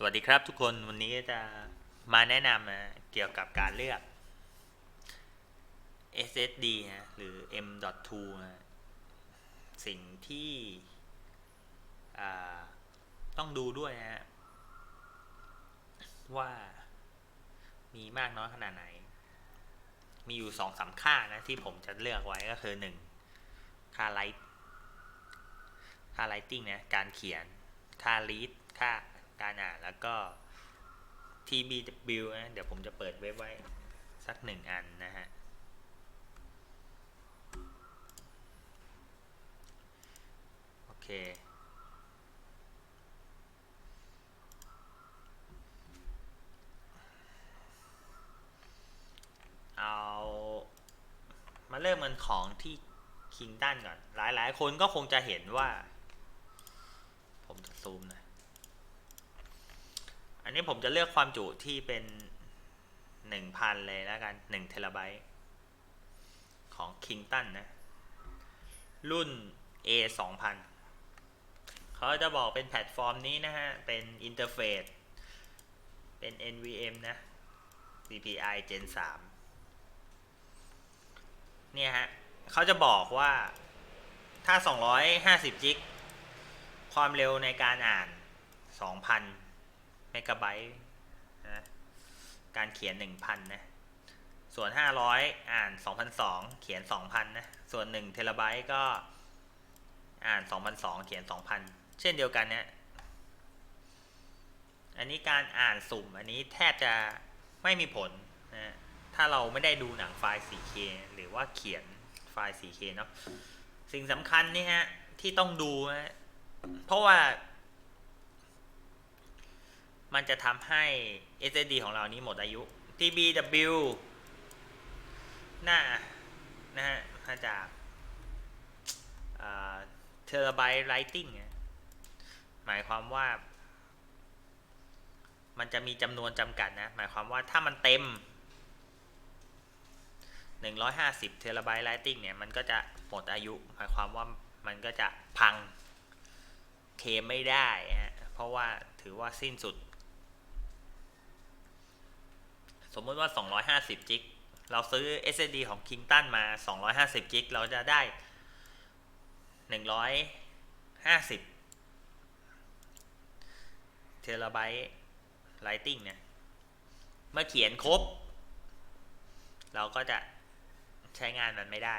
สวัสดีครับทุกคนวันนี้จะมาแนะนำนะเกี่ยวกับการเลือก SSD นะหรือ M.2 นะสิ่งที่ต้องดูด้วยนะฮะว่ามีมากน้อยขนาดไหน มีอยู่สองสามค่านะที่ผมจะเลือกไว้ก็คือหนึ่งค่าไลท์ค่าไลติ้งนะการเขียนค่ารีดค่า การอ่านแล้วก็ TBW นะเดี๋ยวผมจะเปิดเว็บไว้สักหนึ่งอันนะฮะ โอเค เอา มาเริ่มกันของที่คิงตันก่อน หลายๆ คนก็คงจะเห็นว่า ผมจะซูมหนะ อั นี้ผมจะเลือกความจุที่เป็นหนึ่งพันเลยแล้วกันหนึ่งเทราไบต์ของคิงตันนะ รุ่น A 2 0 0 0เขาจะบอกเป็นแพลตฟอร์มนี้นะฮะ เป็นอินเทอร์เฟซเป็น NVM นะ DPI Gen 3เนี่ยฮะเขาจะบอกว่าถ้า 250 จิก ความเร็วในการอ่าน 2,000 กะไบต์นะการเขียน 1,000 นะ ส่วน 500 อ่าน 2,002 เขียน 2,000 นะ ส่วน1เทราไบต์ก็อ่าน 2,002 เขียน 2,000 เช่นเดียวกันเนี่ยอันนี้การอ่านสุ่มอันนี้แทบจะไม่มีผลนะถ้าเราไม่ได้ดูหนังไฟล์ 4K หรือว่าเขียนไฟล์ 4K เนาะสิ่งสำคัญนี่ฮะ ที่ต้องดูนะเพราะว่า มันจะทำให้ SSD ของเรานี้หมดอายุ TBW หน้านะฮะมาจากเทราไบต์ไลติงหมายความว่า มันจะมีจำนวนจำกัดนะ หมายความว่าถ้ามันเต็ม 150เทราไบต์ไลติงเนี่ย มันก็จะหมดอายุ หมายความว่ามันก็จะพังเคมไม่ได้ฮะเพราะว่าถือว่าสิ้นสุด สมมติว่า 250 จิก เราซื้อ SSD ของ Kingston มา 250 จิก เราจะได้ 150 เทราไบต์ไลติงเนี่ย เมื่อเขียนครบ เราก็จะใช้งานมันไม่ได้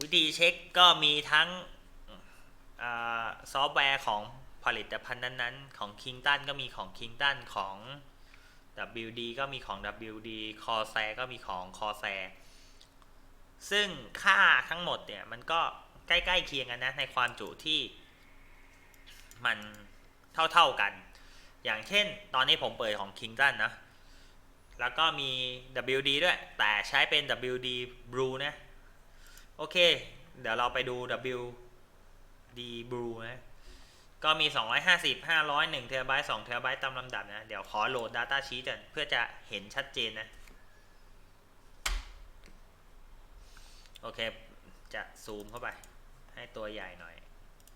วิธีเช็คก็มีทั้งซอฟต์แวร์ของผลิตภัณฑ์นั้นๆ ของ Kingston ก็มีของ Kingston ของ WD ก็มีของ WD Corsair ก็มีของ Corsair ซึ่งค่าทั้งหมดเนี่ยมันก็ใกล้ๆเคียงกันนะในความจุที่มันเท่าๆกัน อย่างเช่นตอนนี้ผมเปิดของ Kingston นะ แล้วก็มี WD ด้วย แต่ใช้เป็น WD Blue นะ โอเค เดี๋ยวเราไปดู WD Blue นะ ก็มี 250 500 1เทราไบต์2เทราไบต์ตามลำดับนะ เดี๋ยวขอโหลด Data Sheet ก่อนเพื่อจะเห็นชัดเจนนะ โอเค จะซูมเข้าไป ให้ตัวใหญ่หน่อย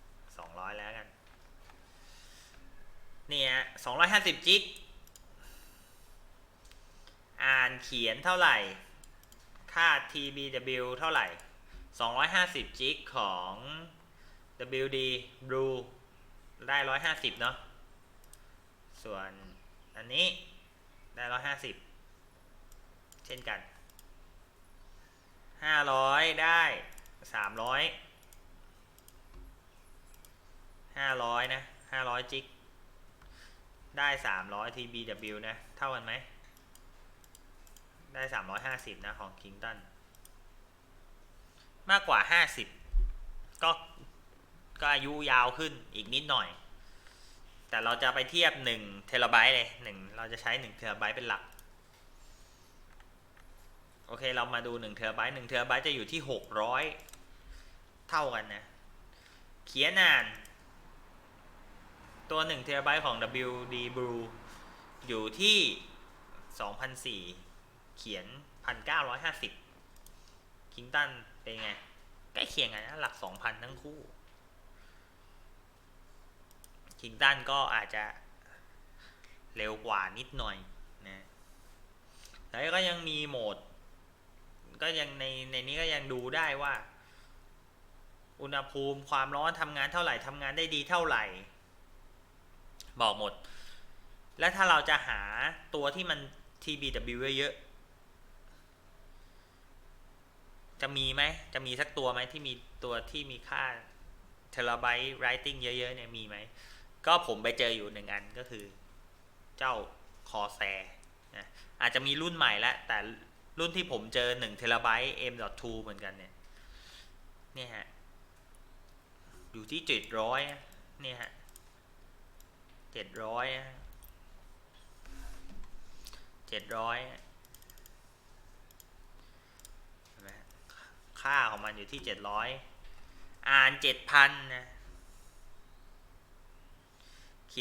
200 แล้วกัน นี่ฮะ250 จิก อ่านเขียนเท่าไหร่ ค่า TBW เท่าไหร่ 250 จิกของ WD Blue ได้ร้อยห้าสิบเนาะ ส่วนอันนี้ได้ร้อยห้าสิบเช่นกันห้าร้อยได้สามร้อยห้าร้อยนะห้าร้อยจิก ได้สามร้อย TBW นะ เท่ากันไหม ได้สามร้อยห้าสิบนะ ของ Kingston มากกว่าห้าสิบก็ ก็อายุยาวขึ้นอีกนิดหน่อย แต่เราจะไปเทียบ1เทราไบต์เลย1เราจะใช้1เทราไบต์เป็นหลัก โอเคเรามาดู1เทราไบต์1เทราไบต์จะอยู่ที่ 600 เท่ากันนะ เขียนอ่านตัว1เทราไบต์ของ WD Blue อยู่ที่ 2004 เขียน 1950 คิงตันเป็นไง ใกล้เคียงกันนะ หลัก 2,000 ทั้งคู่ คิงตันก็อาจจะเร็วกว่านิดหน่อยนะแล้วก็ยังมีโหมด ก็ยังในในนี้ก็ยังดูได้ว่า อุณหภูมิความร้อนทำงานเท่าไหร่ทำงานได้ดีเท่าไหร่ บอกหมด และถ้าเราจะหาตัวที่มัน TBW เยอะจะมีไหม จะมีสักตัวไหมที่มีตัวที่มีค่าเทราไบต์ไรติงเยอะๆเนี่ยมีไหม ก็ผมไปเจออยู่หนึ่งอันก็คือ เจ้าคอแซนะอาจจะมีรุ่นใหม่แล้วแต่รุ่นที่ผมเจอ1เทราไบต์ M.2 เหมือนกันเนี่ยเนี่ยฮะอยู่ที่เจ็ดร้อยเนี่ยฮะเจ็ดร้อยเจ็ดร้อยค่าของมันอยู่ที่เจ็ดร้อยอ่านเจ็ดพันนะ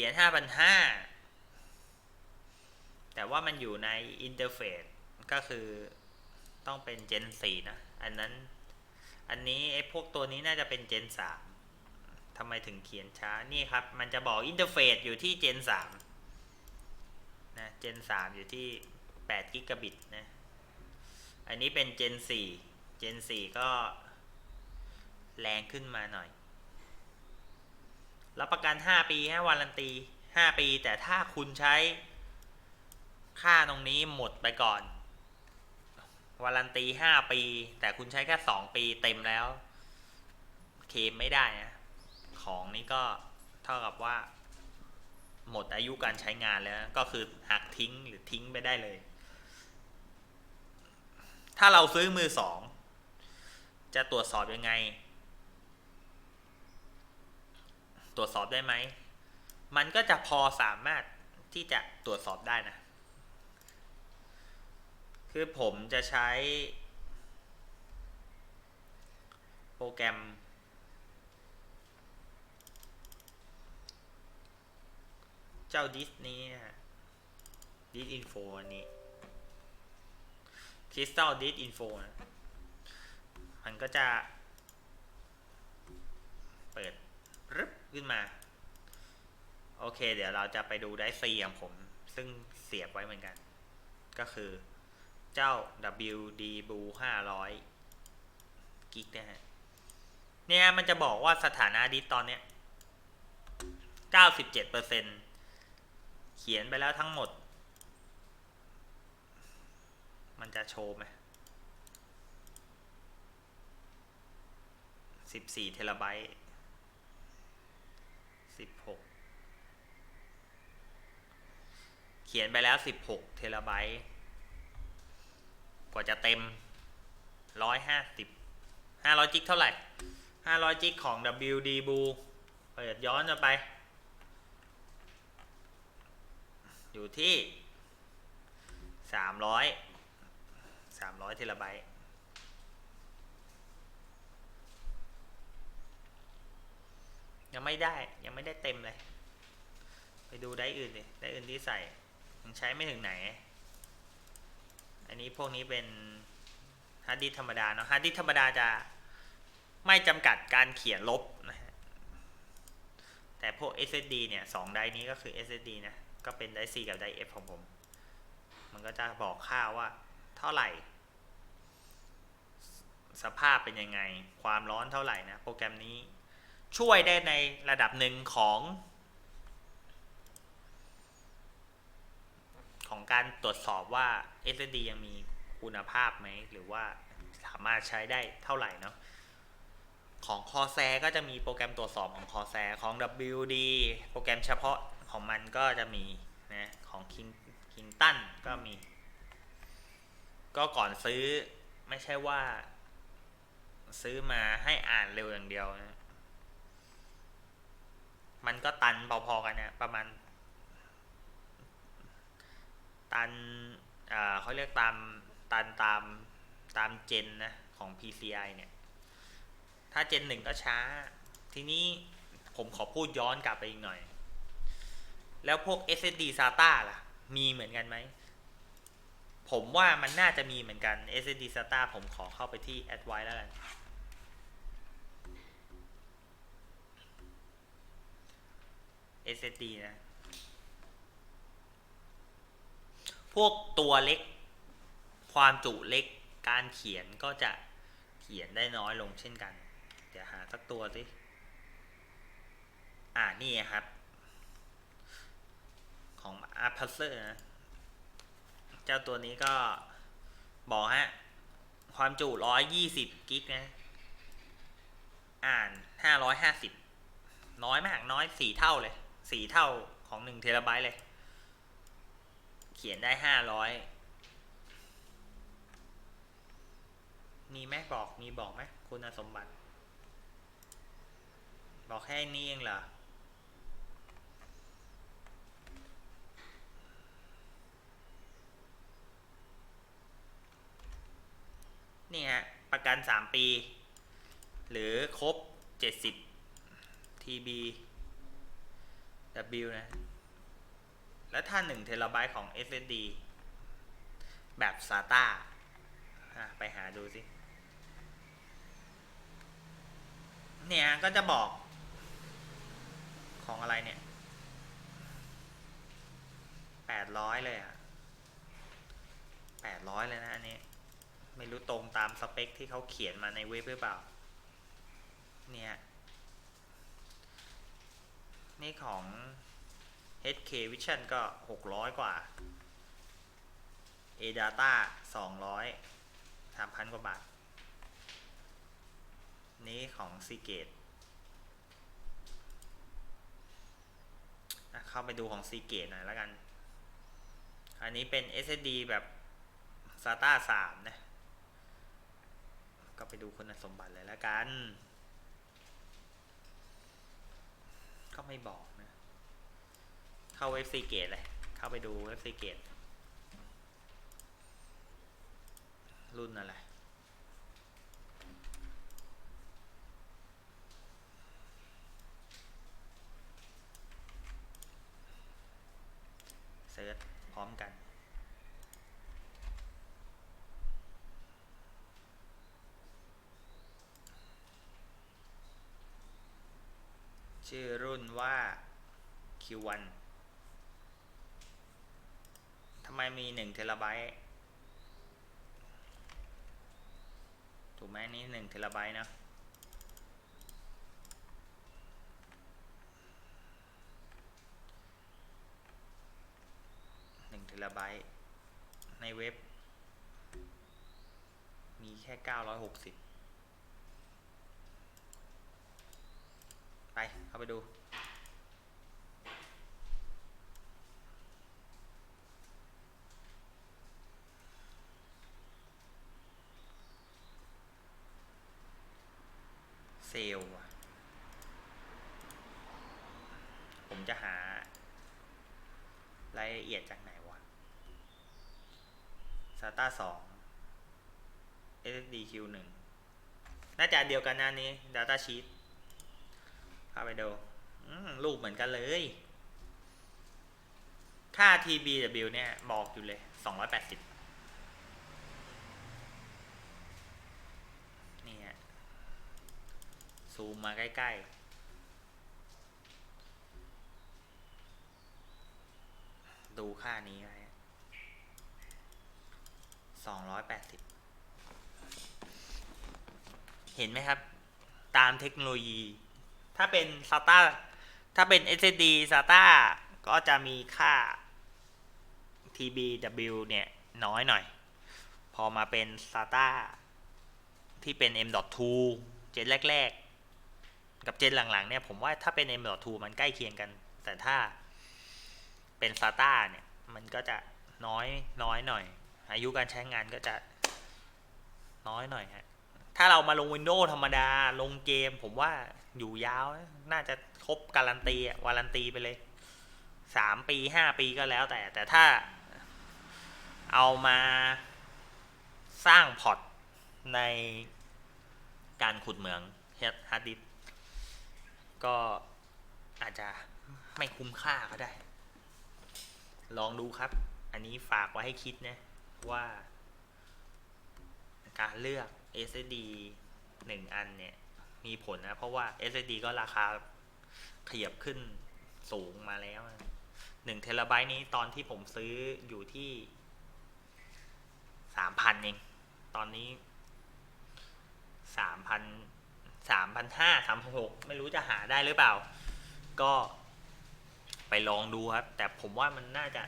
ขียนห้าพันห้าแต่ว่ามันอยู่ในอินเทอร์เฟซก็คือต้องเป็น Gen 4 นะ อันนั้น อันนี้ไอ้พวกตัวนี้น่าจะเป็น Gen 3ทำไมถึงเขียนช้า นี่ครับ มันจะบอกอินเทอร์เฟซอยู่ที่ Gen 3นะ Gen 3 อยู่ที่8กิกะบิตนะ อันนี้เป็น Gen 4 Gen 4 ก็แรงขึ้นมาหน่อย รับประกัน 5 ปีให้วารันตี 5 ปี แต่ถ้าคุณใช้ค่าตรงนี้หมดไปก่อน วารันตี 5 ปี แต่คุณใช้แค่ 2 ปีเต็มแล้ว เคมไม่ได้นะ ของนี้ก็เท่ากับว่า หมดอายุการใช้งานแล้ว ก็คือหักทิ้งหรือทิ้งไปได้เลย ถ้าเราซื้อมือสอง จะตรวจสอบยังไง ตรวจสอบได้ไหม มันก็จะพอสามารถที่จะตรวจสอบได้นะ คือผมจะใช้ โปรแกรม เจ้าดิสนี้นะ ดิสอินโฟอันนี้คริสตัลดิสอินโฟนะมันก็จะ เปิดรึบ ขึ้นมา โอเค เดี๋ยวเราจะไปดูได้ซีของผม ซึ่งเสียบไว้เหมือนกัน ก็คือเจ้า WD b l u 500กิกนะฮะ เนี่ยมันจะบอกว่าสถานะดิสตอนเนี้ย 97%เขียนไปแล้วทั้งหมด มันจะโชว์ไหม14 เทราไบต์ 16เขียนไปแล้ว16เทราไบต์กว่าจะเต็ม150 500จิกเท่าไหร่500จิกของ WD Blue เปิดย้อนไป อยู่ที่300 300เทราไบต์ ยังไม่ได้ยังไม่ได้เต็มเลย ไปดูได้อื่นดิได้อื่นที่ใส่ยังใช้ไม่ถึงไหน อันนี้พวกนี้เป็นฮาร์ดดิสธรรมดาเนาะฮาร์ดดิสธรรมดาจะไม่จำกัดการเขียนลบนะฮะแต่พวก SSD เนี่ยสองไดนี้ก็คือ SSD นะ ก็เป็นไดร์ C กับไดร์ F ของผม มันก็จะบอกค่าว่าเท่าไหร่ สภาพเป็นยังไง ความร้อนเท่าไหร่นะ โปรแกรมนี้ ช่วยได้ในระดับหนึ่งของของการตรวจสอบว่า SSD ยังมีคุณภาพไหม หรือว่าสามารถใช้ได้เท่าไหร่เนาะของคอแซก็จะมีโปรแกรมตรวจสอบของคอแซของ WD โปรแกรมเฉพาะของมันก็จะมีนะของ King King ตันก็มี ก็ก่อนซื้อไม่ใช่ว่า ซื้อมาให้อ่านเร็วอย่างเดียวนะ มันก็ตันพอๆกันนะประมาณ ตันอ่าเขาเรียกตามตันตามตามเจนนะของ PCI เนี่ย ถ้าเจนหนึ่งก็ช้า ทีนี้ผมขอพูดย้อนกลับไปอีกหน่อย แล้วพวก SSD SATA ล่ะ มีเหมือนกันไหม ผมว่ามันน่าจะมีเหมือนกัน SSD SATA ผมขอเข้าไปที่ Advice แล้วกัน SSD นะ พวกตัวเล็ก ความจุเล็ก การเขียนก็จะเขียนได้น้อยลงเช่นกัน เดี๋ยวหาสักตัวสิ อ่า นี่ครับ ของ a r p a s s e r นะ เจ้าตัวนี้ก็บอกฮะ ความจุ 120 กิกนะ อ่าน 550 น้อยมากน้อย 4 เท่าเลย 4เท่าของ1เทราไบต์เลย เขียนได้500มีไหมบอกมีบอกไหมคุณสมบัติ บอกแค่นี้เองเหรอนี่ฮะ ประกัน 3 ปี หรือครบ 70 TB W นะ แล้วถ้า1เทราไบต์ของ SSD แบบ SATA ไปหาดูสิ เนี่ยก็จะบอกของอะไรเนี่ยแปดร้อยเลยอะแปดร้อยเลยนะอันนี้ ไม่รู้ตรงตามสเปคที่เขาเขียนมาในเว็บหรือเปล่า เนี่ย นี่ของ HK Vision ก็หกร้อยกว่า ADATA สองร้อยสามพันกว่าบาท นี้ของ Seagate เข้าไปดูของ Seagate หน่อยแล้วกัน อันนี้เป็น SSD แบบ SATA 3 นะ ก็ไปดูคุณสมบัติเลยแล้วกัน ก็ไม่บอกนะ เข้าเว็บซีเกตเลย เข้าไปดูเว็บซีเกตรุ่นอะไร เซิร์ชพร้อมกัน ชื่อรุ่นว่า Q1 ทำไมมี1เทราไบต์ถูกไหมนี่1เทราไบต์นะหนึ่งเทราไบต์ในเว็บ มีแค่ 960 ไป เข้าไปดู เซลล์อะผมจะหารายละเอียดจากไหนวะ SATA 2 SSD Q1 น่าจะเดียวกันนะอันนี้ Data Sheet เข้าไปดูรูปเหมือนกันเลย ค่า TBW เนี่ย บอกอยู่เลย 280 นี่ฮะ ซูมมาใกล้ ๆ ดูค่านี้ไว้280เห็นไหมครับ ตามเทคโนโลยี ถ้าเป็น SATA ถ้าเป็น SSD SATA ก็จะมีค่า TBW เนี่ย น้อยหน่อย พอมาเป็น SATA ที่เป็น M.2 เจนแรก ๆ กับเจนหลังๆเนี่ยผมว่าถ้าเป็น M.2 มันใกล้เคียงกัน แต่ถ้าเป็น SATA เนี่ย มันก็จะน้อยน้อยหน่อย อายุการใช้งานก็จะน้อยหน่อยฮะถ้าเรามาลง Windows ธรรมดาลงเกม ผมว่าอยู่ยาวนะน่าจะครบการันตีอะวารันตีไปเลยสามปีห้าปีก็แล้วแต่ แต่ถ้าเอามาสร้างพอร์ตในการขุดเหมืองฮาร์ดดิส ก็อาจจะไม่คุ้มค่าก็ได้ ลองดูครับ อันนี้ฝากไว้ให้คิดนะ ว่า การเลือก SSD หนึ่งอันเนี่ย มีผลนะ เพราะว่า SSD ก็ราคาขยับขึ้นสูงมาแล้วหนึ่งเทราไบต์นี้ตอนที่ผมซื้ออยู่ที่สามพันเอง ตอนนี้สามพัน สามพันห้าสามพันหกไม่รู้จะหาได้หรือเปล่า ก็ไปลองดูครับ แต่ผมว่ามันน่าจะ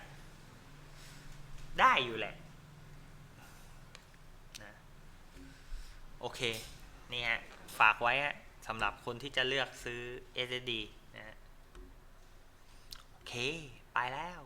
ได้อยู่แหละนะโอเค นี่ฮะ ฝากไว้ฮะสำหรับคนที่จะเลือกซื้อ SSD นะฮะโอเค ไปแล้ว